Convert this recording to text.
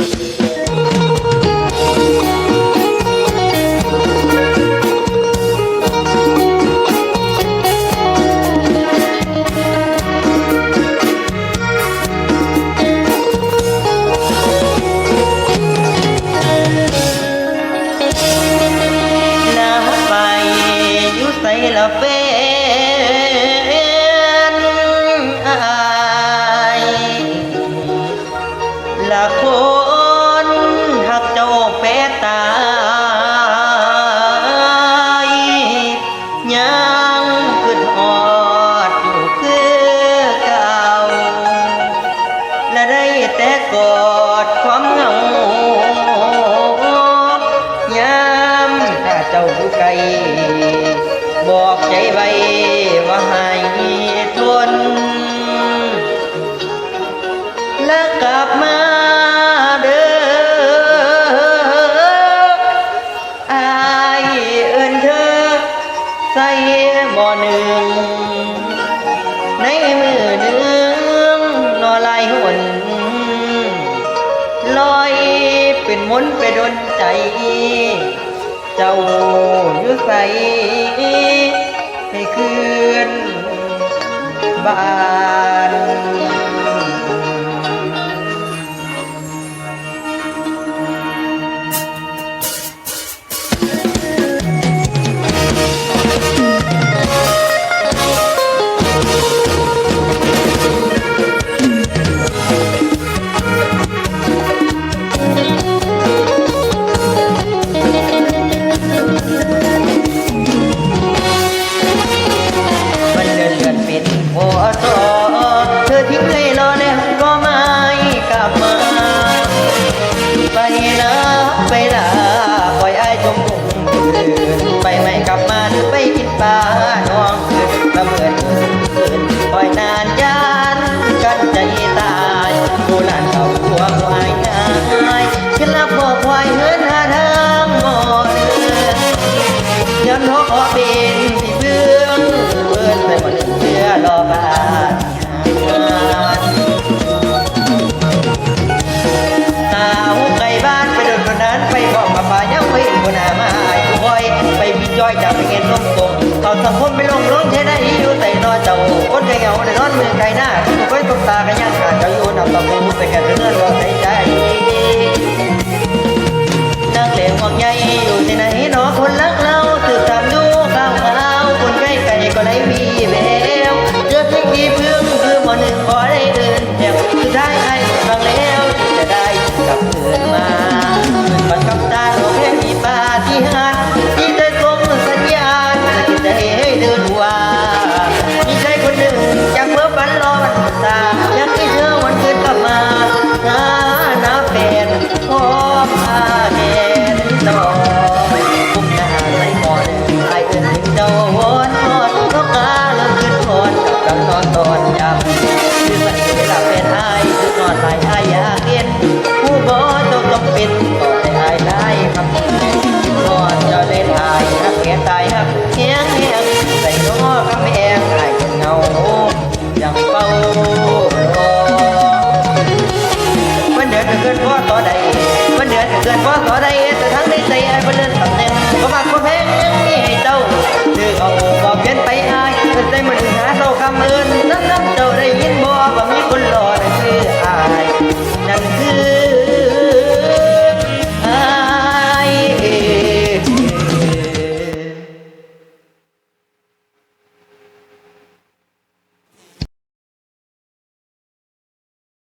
ล ไกล บอกใจไว้ว่าให้ทน และกลับมาเด้ออายเอินเธอ ใส่หมอหนึ่ง ในมือหนึ่งนอลายหุ่นลอยเป็นมนไปดนใจ เจ้า ใสให้คืนบ้าน รื ไปลงร้องใช้ได้อยู่แต่นอเจ้าคนใจเหงาในนอนเมืองไกลหน้าก็ค่อยตกตากันย่างขาดเจ้าอยู่นำตะปูไปกันเรื่อยๆรอใจใจนักเลงห่วงใยอยู่ที่ไหนนอคนรักเราสืบตามดูข่าวข่าวคนใกล้ไก่ก็ได้มีแววเจอสิ่งที่เพิ่งคือหมอหนึ่งขอได้เดินแถวสุดท้ายไอ้ อนตอนยามคือใส่เวลาเป็นไอ้คือนอนหลายไอ้อยากเห็นผู้บ่เจ้าต้องเป็นต่อให้ไอ้ได้ครับนอนจ้าเล่นไอ้ฮักแก่ตายฮักเฮียงเฮียงใส่น้อกับแม่ไอ้เป็นเงาอยังเฝ้าวันเดือนเกินพ่อต่อใดวันเดือนเกินพ่อต่อใดแต่ทั้งในใจไอ้วันเดือน